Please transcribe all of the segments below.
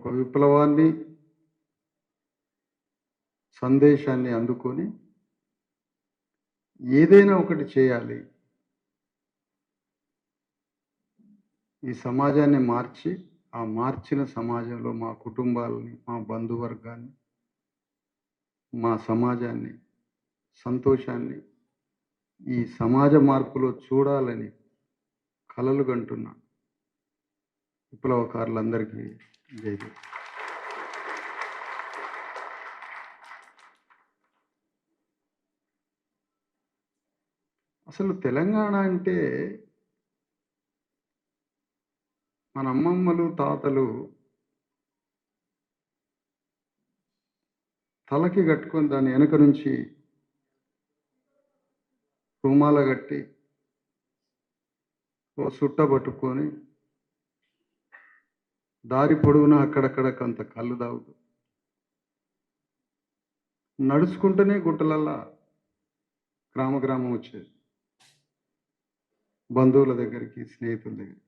ఒక విప్లవాన్ని సందేశాన్ని అందుకొని ఏదైనా ఒకటి చేయాలి. ఈ సమాజాన్ని మార్చి ఆ మార్చిన సమాజంలో మా కుటుంబాలని మా బంధువర్గాన్ని మా సమాజాన్ని సంతోషాన్ని ఈ సమాజ మార్పులో చూడాలని కలలు విప్లవకారులందరికీ జై అసలు తెలంగాణ అంటే మన అమ్మమ్మలు తాతలు తలకి కట్టుకొని దాని వెనక నుంచి రుమాల కట్టి సుట్ట పట్టుకొని దారి పొడవునా అక్కడక్కడ కొంత కళ్ళు తాగుతూ నడుచుకుంటూనే గుట్టలల్లా గ్రామ గ్రామం వచ్చేది. బంధువుల దగ్గరికి స్నేహితుల దగ్గరికి.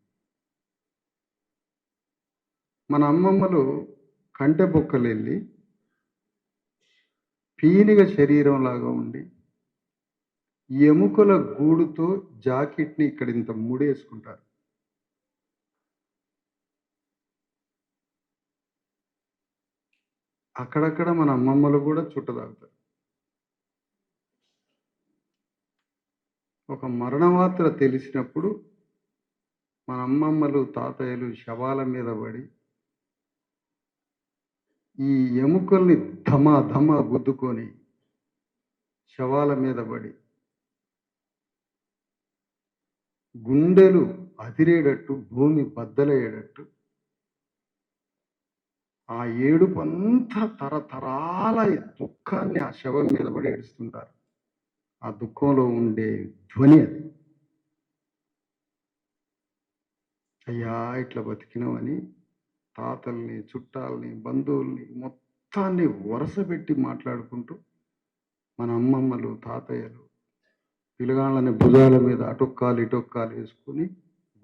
మన అమ్మమ్మలు కంటె బొక్కలు వెళ్ళి పీనిగ శరీరం లాగా ఉండి ఎముకల గూడుతో జాకెట్ని ఇక్కడ ఇంత ముడేసుకుంటారు. అక్కడక్కడ మన అమ్మమ్మలు కూడా చుట్టదాగుతారు ఒక మరణ మాత్ర తెలిసినప్పుడు మన అమ్మమ్మలు తాతయ్యలు శవాల మీద పడి ఈ ఎముకల్ని ధమ ధమ గుద్దుకొని శవాల మీద పడి గుండెలు అదిరేటట్టు భూమి బద్దలయ్యేటట్టు ఆ ఏడుపు అంతా తరతరాల దుఃఖాన్ని ఆ శవం మీద పడి ఏడుస్తుంటారు. ఆ దుఃఖంలో ఉండే ధ్వని అది. అయ్యా ఇట్లా బతికినామని తాతల్ని చుట్టాలని బంధువుల్ని మొత్తాన్ని వరుస పెట్టి మాట్లాడుకుంటూ మన అమ్మమ్మలు తాతయ్యలు పిలగాళ్ళని భుజాల మీద అటొక్కాలు ఇటొక్కాలు వేసుకుని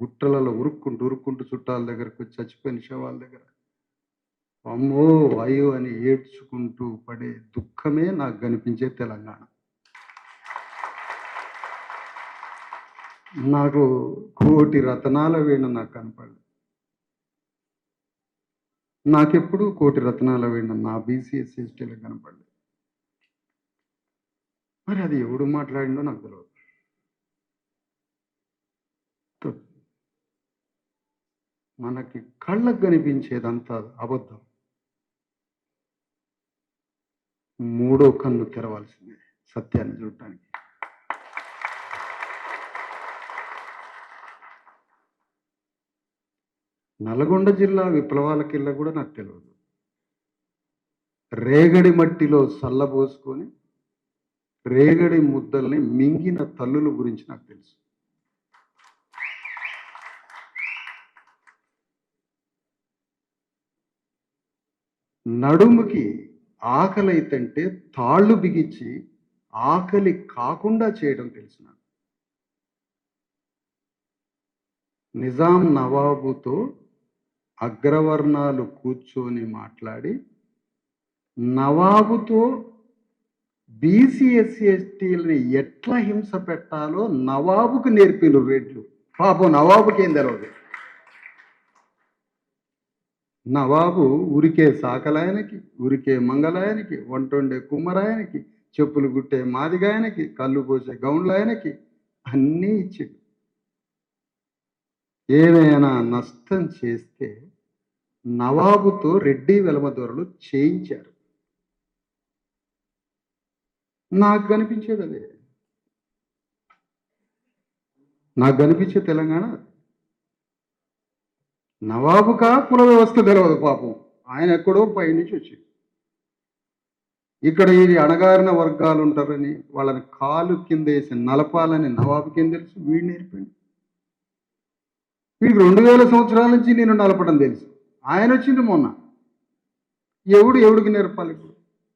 గుట్టలలో ఉరుక్కుంటూ ఉరుక్కుంటూ చుట్టాల దగ్గరకు వచ్చి చచ్చిపోయిన శవాల దగ్గర అమ్మో అయ్యో అని ఏడ్చుకుంటూ పడే దుఃఖమే నాకు కనిపించే తెలంగాణ. నాకు కోటి రతనాల వీణ నాకు కనపడదు నాకెప్పుడు కోటి రత్నాల వీణ నా బీసీఎస్ ఎస్టీలో కనపడలేదు. మరి అది ఎవడు మాట్లాడిందో నాకు తెలియదు మనకి కళ్ళకు కనిపించేదంతా అబద్ధం. మూడో కన్ను తెరవాల్సిందే సత్యాన్ని చూడటానికి. నల్గొండ జిల్లా విప్లవాల కిల్ల కూడా నాకు తెలియదు రేగడి మట్టిలో సల్లబోసుకొని రేగడి ముద్దల్ని మింగిన తల్లుల గురించి నాకు తెలుసు. నడుముకి ఆకలి అయితంటే తాళ్ళు బిగించి ఆకలి కాకుండా చేయడం తెలిసిన నిజాం నవాబుతో అగ్రవర్ణాలు కూర్చొని మాట్లాడి నవాబుతో బీసీ ఎస్సీ ఎస్టీలని ఎట్లా హింస పెట్టాలో నవాబుకు నేర్పిన రెడ్లు పాపం నవాబుకి ఏం తెలియదు నవాబు ఉరికే సాకలాయనకి ఉరికే మంగళాయనకి వంటొండే కుమ్మరాయనకి చెప్పులు గుట్టే మాదిగాయనకి కళ్ళు పోసే గౌండ్లాయనకి అన్నీ ఇచ్చాడు. ఏమైనా నష్టం చేస్తే నవాబుతో రెడ్డి వెలమదొరలు చేయించారు. నాకు కనిపించేది అదే. నాకు కనిపించే తెలంగాణ నవాబుకా కుల వ్యవస్థ తెలియదు పాపం. ఆయన ఎక్కడో పైనుంచి వచ్చింది ఇక్కడ ఇది అణగారిన వర్గాలు ఉంటారని వాళ్ళని కాలు కింద వేసి నలపాలని నవాబుకి ఏం తెలుసు? వీడు నేర్పండి. వీడికి రెండు వేల సంవత్సరాల నుంచి నేను నలపడం తెలుసు. ఆయన వచ్చింది మొన్న. ఎవడు ఎవడికి నేర్పాలి ఇప్పుడు?